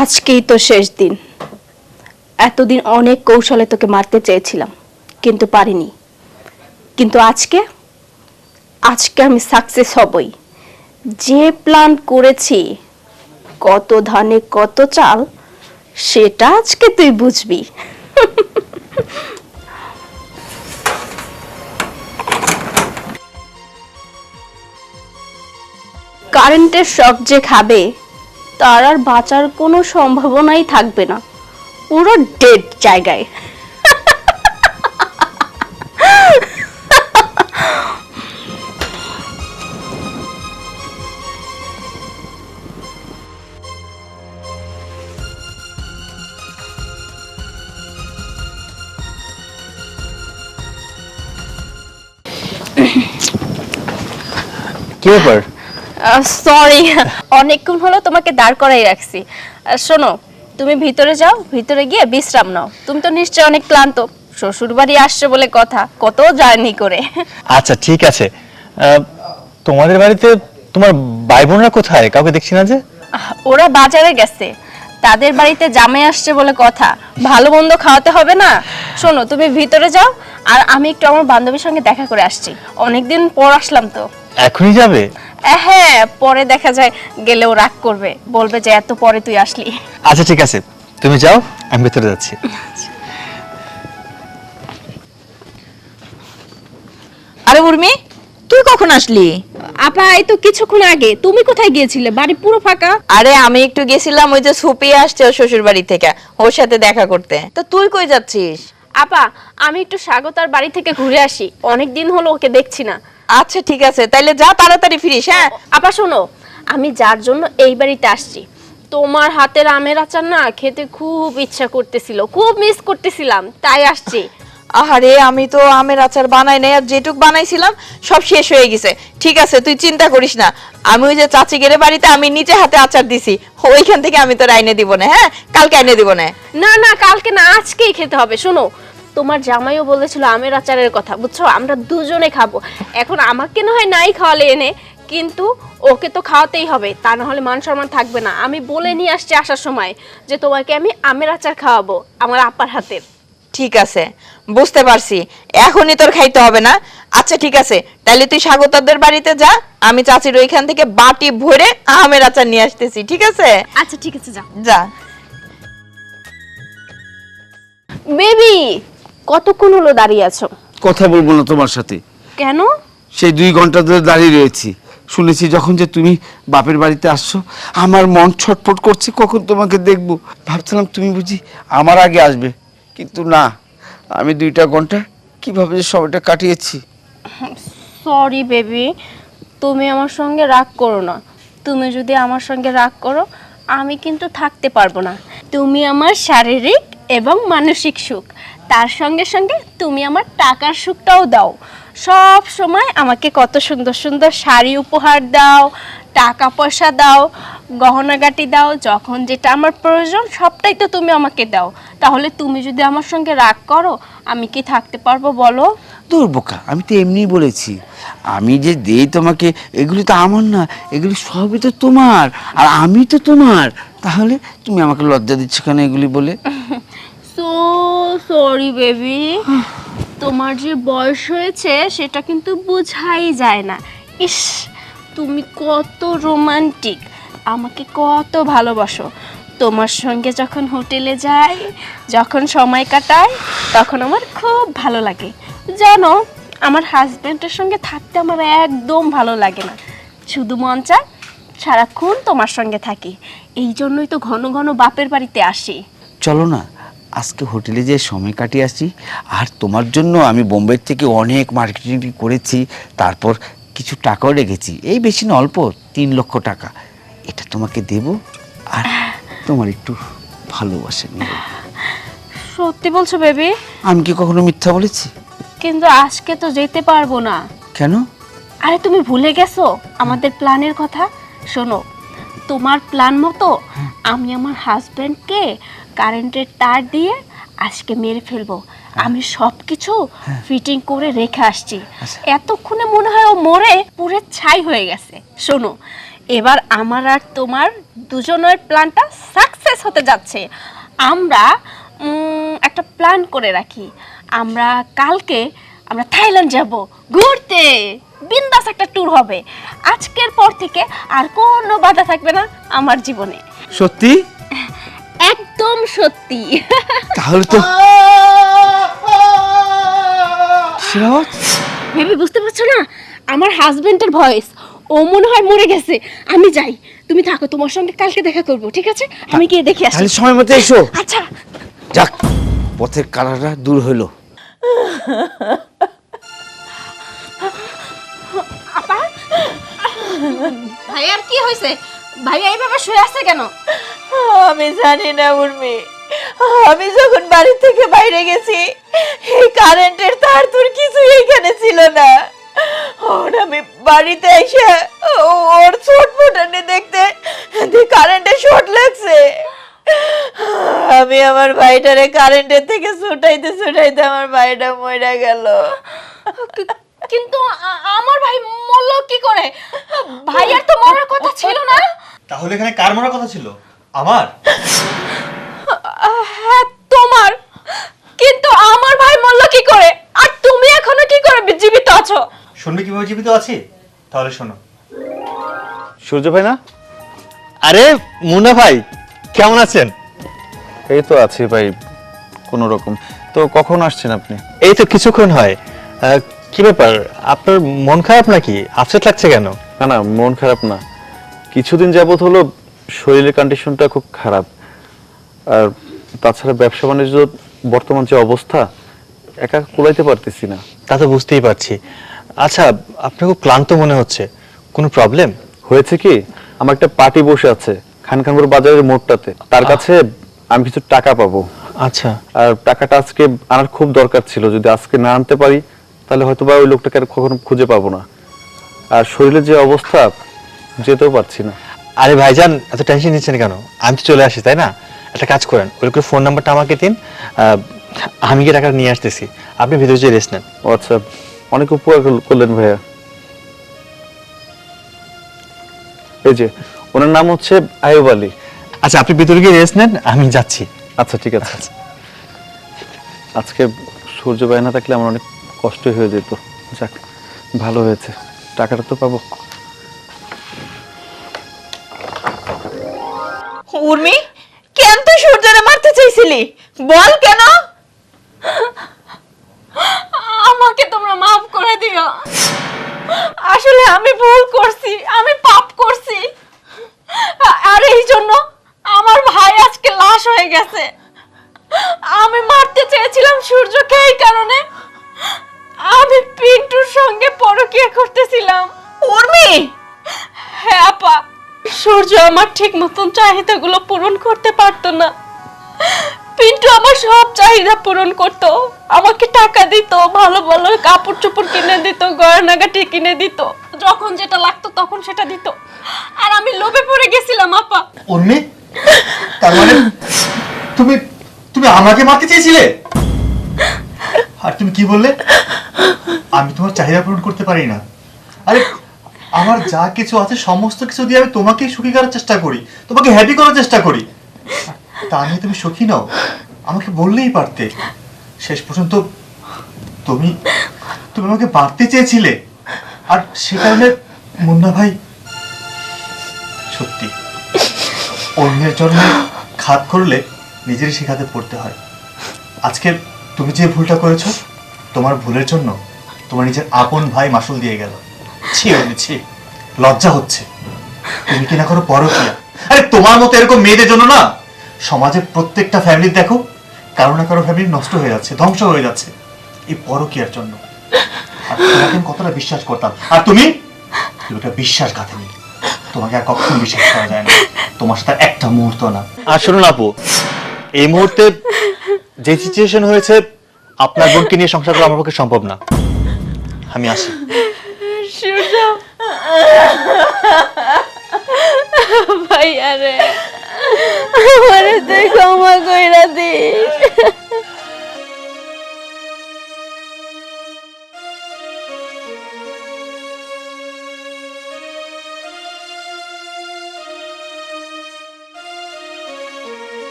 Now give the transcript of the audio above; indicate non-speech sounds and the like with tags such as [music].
আজকেই তো শেষ দিন। এতদিন অনেক কৌশলে তোকে মারতে চেয়েছিলাম, কিন্তু পারিনি। কিন্তু আজকে? আজকে আমি সাকসেস হবই। যে প্ল্যান করেছি, কত ধানে কত চাল, সেটা আজকে তুই বুঝবি। [laughs] কারেন্টের শক যে খাবে তার আর বাঁচার কোনো সম্ভাবনাই থাকবে না। পুরো ডেড জায়গায়। কি ব্যাপার? সরি অনেকক্ষণ হলো তোমাকে দাঁড় করাই রাখছি। শোনো তুমি ভিতরে যাও ভিতরে গিয়ে বিশ্রাম নাও। তুমি তো নিশ্চয়ই অনেক ক্লান্ত। শ্বশুর বাড়ি আসছে বলে কথা কত জার্নি করে। আচ্ছা ঠিক আছে। তোমাদের বাড়িতে তোমার ভাই বোনরা কোথায়? কাউকে দেখছি না যে? ওরা বাজারে গেছে। তাদের বাড়িতে জামাই আসছে বলে কথা। ভালো মন্দ খাওয়াতে হবে না? শোনো তুমি ভিতরে যাও আর আমি একটু আমার বান্ধবীর সঙ্গে দেখা করে আসছি। অনেকদিন পর আসলাম তো। এখনই যাবে? হ্যাঁ পরে দেখা যায় গেলেও রাগ করবে। বলবে যে এত পরে তুই আসলি। আচ্ছা ঠিক আছে। তুমি যাও আমি ভেতরে যাচ্ছি। আরে উর্মি তুই কখন আসলি? আপা এই তো কিছুক্ষণ আগে। তুমি কোথায় গিয়েছিলে? বাড়ি পুরো ফাঁকা? আরে আমি একটু গেছিলাম ওই যে সুপিয়ে আসছে শ্বশুর বাড়ি থেকে ওর সাথে দেখা করতে। তা তুই কই যাচ্ছিস? আপা আমি একটু স্বাগতার বাড়ি থেকে ঘুরে আসি। অনেক দিন হলো ওকে দেখছি না। আচ্ছা ঠিক আছে। তাইলে যা তাড়াতাড়ি ফিরিস হ্যাঁ? আপা শোনো আমি যার জন্য এই বাড়িতে আসছি তোমার হাতের আমের আচার না খেতে খুব ইচ্ছা করতেছিল খুব মিস করতেছিলাম তাই আসছি। আহারে, আমি তো আমের আচার বানাই নাই আর যেটুক বানাইছিলাম, সব শেষ হয়ে গেছে। ঠিক আছে, তুই চিন্তা করিস না। আমি ওই যে চাচি গেরে বাড়িতে আমি নিজে হাতে আচার দিছি, ওইখান থেকে আমি তোর আইনে দিব না হ্যাঁ? কালকে আইনে দিব না। না না, কালকে না, আজকেই খেতে হবে, শোনো। তোমার জামাইও বলেছিল আমের আচারের কথা, বুঝছ? আমরা দুজনে খাব। এখন আমাকে না হয় নাই খাওয়ালে এনে, কিন্তু ওকে তো খাওয়াতেই হবে, তা না হলে মান সম্মান থাকবে না। আমি বলে নিয়ে আসছি আসার সময় যে তোমাকে আমি আমের আচার খাওয়াবো, আমার আপার হাতের। ঠিক আছে বুঝতে পারছি। এখনই তোর খাইতে হবে না? আচ্ছা ঠিক আছে তাহলে তুই স্বাগতদের বাড়িতে যা আমি চাচির ওইখান থেকে বাটি ভরে আমের আচার নিয়ে আসতেছি ঠিক আছে? আচ্ছা ঠিক আছে যাও যা। বেবি কতক্ষণ হলো দাঁড়িয়ে আছো? কথা বলব না তোমার সাথে। কেন? সেই দুই ঘণ্টা ধরে দাঁড়িয়ে রয়েছি। শুনেছি যখন যে তুমি বাপের বাড়িতে আসছো আমার মন ছটফট করছে কখন তোমাকে দেখব? ভাবছিলাম তুমি বুঝি আমার আগে আসবে। কিন্তু না, আমি দুইটা ঘণ্টা কীভাবে যে সময়টা কাটিয়েছি? সরি বেবি তুমি আমার সঙ্গে রাগ করো না। তুমি যদি আমার সঙ্গে রাগ করো, আমি কিন্তু থাকতে পারব না। তুমি আমার শারীরিক এবং মানসিক সুখ। তার সঙ্গে সঙ্গে তুমি আমার টাকার সুখটাও দাও। সব সময় আমাকে কত সুন্দর সুন্দর শাড়ি উপহার দাও, টাকা পয়সা দাও গহনাগাটি দাও যখন যেটা আমার প্রয়োজন সবটাই তো তুমি আমাকে দাও। তাহলে তুমি যদি আমার সঙ্গে রাগ করো আমি কি থাকতে পারব বলো? দূর বোকা আমি তো এমনিই বলেছি। আমি যে দেই তোমাকে এগুলি তো আমার না এগুলি সবই তো তোমার আর আমি তো তোমার। তাহলে তুমি আমাকে লজ্জা দিচ্ছ কেন এগুলি বলে? সো সরি বেবি তোমার যে বয়স হয়েছে সেটা কিন্তু বোঝাই যায় না। ইস তুমি কত রোমান্টিক আমাকে কত ভালোবাসো। তোমার সঙ্গে যখন হোটেলে যাই, যখন সময় কাটাই, তখন আমার খুব ভালো লাগে। জানো, আমার হাজব্যান্ডের সঙ্গে থাকতে আমার একদম ভালো লাগে না। শুধু মন চায় সারাক্ষণ তোমার সঙ্গে থাকি। এই জন্যই তো ঘন ঘন বাপের বাড়িতে আসি। চলো না, আজকে হোটেলে যে সময় কাটিয়ে আসি আর তোমার জন্য আমি বোম্বে থেকে অনেক মার্কেটিং করেছি, তারপর কিছু টাকাও রেখেছি। এই বেশি না, অল্প তিন লক্ষ টাকা। এটা তোমাকে দেব আর তোমার একটু ভালোবাসা নিব সত্যি বলছো বেবি? আমি কি কখনো মিথ্যা বলেছি? কিন্তু আজকে তো যেতে পারব না। কেন? আরে তুমি ভুলে গেছো আমাদের প্ল্যানের কথা? শোনো তোমার প্ল্যান মতো আমি আমার হাজবেন্ডকে কারেন্টের তার দিয়ে আজকে মেরে ফেলব। আমি সব কিছু ফিটিং করে রেখে আসছি। এতক্ষণে মনে হয় ও মরে পুরে ছাই হয়ে গেছে। শোনো এবার আমার আর তোমার দুজনের প্ল্যানটা সাকসেস হতে যাচ্ছে। আমরা একটা প্ল্যান করে রাখি। আমরা কালকে আমরা থাইল্যান্ড যাব ঘুরতে। বিন্দাস একটা ট্যুর হবে। আজকের পর থেকে আর কোনো বাধা থাকবে না আমার জীবনে। সত্যি? একদম সত্যি। তাহলে তো ভেবে বুঝতে পারছ না? আমার হাজবেন্ডের ভয়েস ও মনে হয় মরে গেছে। আমি যাই। তুমি থাকো তোমার সঙ্গে কালকে দেখা করব ঠিক আছে? আমি গিয়ে দেখে আসি। তাহলে সময় মতো এসো। আচ্ছা। যাক পথের কারাটা দূর হইল আপা। ভাই আর কি হয়েছে? ভাই এইভাবে শুয়ে আছে কেন? আমি জানি না উর্মি। আমি যখন বাড়ি থেকে বাইরে গেছি এই কারেন্টের তার তোর কিছুই এখানে ছিল না। ওর আমি বাড়িতে এসে ওর ছোট ফোটানি দেখতে কারেন্টে শর্ট লাগছে। আমি আমার ভাইটারে কারেন্টের থেকে ছুটাইতে ছুটাইতে আমার ভাইটা মরে গেল। কিন্তু আমার ভাই মরল কি করে? ভাইয়ের তো মরার কথা ছিল না। তাহলে এখানে কার মরার কথা ছিল? আমার? হ্যাঁ তোমার। কিন্তু আমার ভাই মরল কি করে আর তুমি এখনও কি করে জীবিত আছো শুনবে কীভাবে জীবিত আছি? তাহলে শোনো। সূর্য ভাই না? আরে মুন্না ভাই কেমন আছেন? এই তো আছি ভাই কোনো রকম। তো কখন আসছেন আপনি? এই তো কিছুক্ষণ হয়। আহ, কি ব্যাপার? আপনার মন খারাপ নাকি? আপসেট লাগছে কেন? না না মন খারাপ না। কিছুদিন যাবত হলো শরীরের কন্ডিশনটা খুব খারাপ। আর তাছাড়া ব্যবসা বাণিজ্য বর্তমান যে অবস্থা একা কুলাইতে পারতেছি না। তা তো বুঝতেই পারছি। আচ্ছা আপনার খুব ক্লান্ত মনে হচ্ছে। কোনো প্রবলেম হয়েছে কি? আমার একটা পার্টি বসে আছে খানখানপুর বাজারের মোড়টাতে। তার কাছে আমি কিছু টাকা পাবো। আচ্ছা। আর টাকাটা আজকে আনার খুব দরকার ছিল। যদি আজকে না আনতে পারি তাহলে হয়তো বা ওই লোকটাকে আর কখনো খুঁজে পাবো না। আর শরীরের যে অবস্থা যেতেও পারছি না। আরে ভাইজান এত টেনশন নিচ্ছেন কেন? আমি তো চলে আসি তাই না? একটা কাজ করেন ওই লোকের ফোন নাম্বারটা আমাকে দিন। আহ, আমি গিয়ে টাকাটা নিয়ে আসতেছি। আপনি ভিতরে যেয়ে রেস্ট নেন। ও আচ্ছা। অনেক উপকার করলেন ভাইয়া। এই যে ওনার নাম হচ্ছে আয়ুব আলী। আচ্ছা আপনি ভিতরে গিয়ে রেস্ট নেন আমি যাচ্ছি। আচ্ছা ঠিক আছে। আজকে সূর্য ভাই না থাকলে আমার অনেক কষ্ট হয়ে যেত। যাক ভালো হয়েছে। টাকাটা তো পাবো। উর্মি কেন তুই সূর্যরে মারতে চাইছিলি? বল কেন? আমাকে মাফ করে দিও। আসলে আমি ভুল করছি আমি পাপ করছি। আর এই জন্য আমার ভাই আজকে লাশ হয়ে গেছে। আমি মারতে চেয়েছিলাম সূর্যকে এই কারণে। আমি পিন্টুর সঙ্গে পরকিয়া করতেছিলাম। উর্মি! হ্যাঁ আপা। সূর্য আমার ঠিক মতন চাহিদাগুলো পূরণ করতে পারতো না। পিন্টু আমার সব চাহিদা পূরণ করতো। আমাকে টাকা দিত, ভালো ভালো কাপড় চোপড় কিনে দিত, গয়নাগাটি কিনে দিত। যখন যেটা লাগতো তখন সেটা দিত। আর আমি লোভে পড়ে গেছিলাম, আপা। উর্মি তার মানে তুমি তুমি আমাকে মারতে চেয়েছিলে? আর তুমি কি বললে? আমি তোমার চাহিদা পূরণ করতে পারি না। আরে, আমার যা কিছু আছে, সমস্ত কিছু দিয়ে আমি তোমাকে সুখী করার চেষ্টা করি, তোমাকে হ্যাপি করার চেষ্টা করি। তা নিয়ে তুমি সুখী নাও, আমাকে বললেই পারতে। শেষ পর্যন্ত তুমি তুমি আমাকে বাড়তে চেয়েছিলে। আর সে কারণে মুন্না ভাই, সত্যি, অন্যের জন্য খাত করলে নিজেরই শিখাতে পড়তে হয়। আজকে তুমি যে ভুলটা করেছ, তোমার ভুলের জন্য তোমার নিজের আপন ভাই মাসুল দিয়ে গেল। ছি ছি, লজ্জা হচ্ছে। তুমি কি না করো পরকিয়া? আরে, তোমার মতো এরকম মেয়েদের জন্য না, সমাজের প্রত্যেকটা ফ্যামিলি দেখো কারও না কারও ফ্যামিলি নষ্ট হয়ে যাচ্ছে ধ্বংস হয়ে যাচ্ছে। এই পরকিয়ার জন্য। আর তোমাকে আমি কতটা বিশ্বাস করতাম আর তুমি? তুমি ওটা বিশ্বাসঘাতিনী তোমাকে আর কখনো বিশ্বাস করা যায় না। তোমার সাথে একটা মুহূর্ত না। আর শুনুন আপু এই মুহূর্তে যে সিচুয়েশন হয়েছে আপনার বোনকে নিয়ে সংসার করা আমার পক্ষে সম্ভব না। আমি আসি। সূর্য ভাইয়া রে। আমার তুই ক্ষমা কইরা দিস।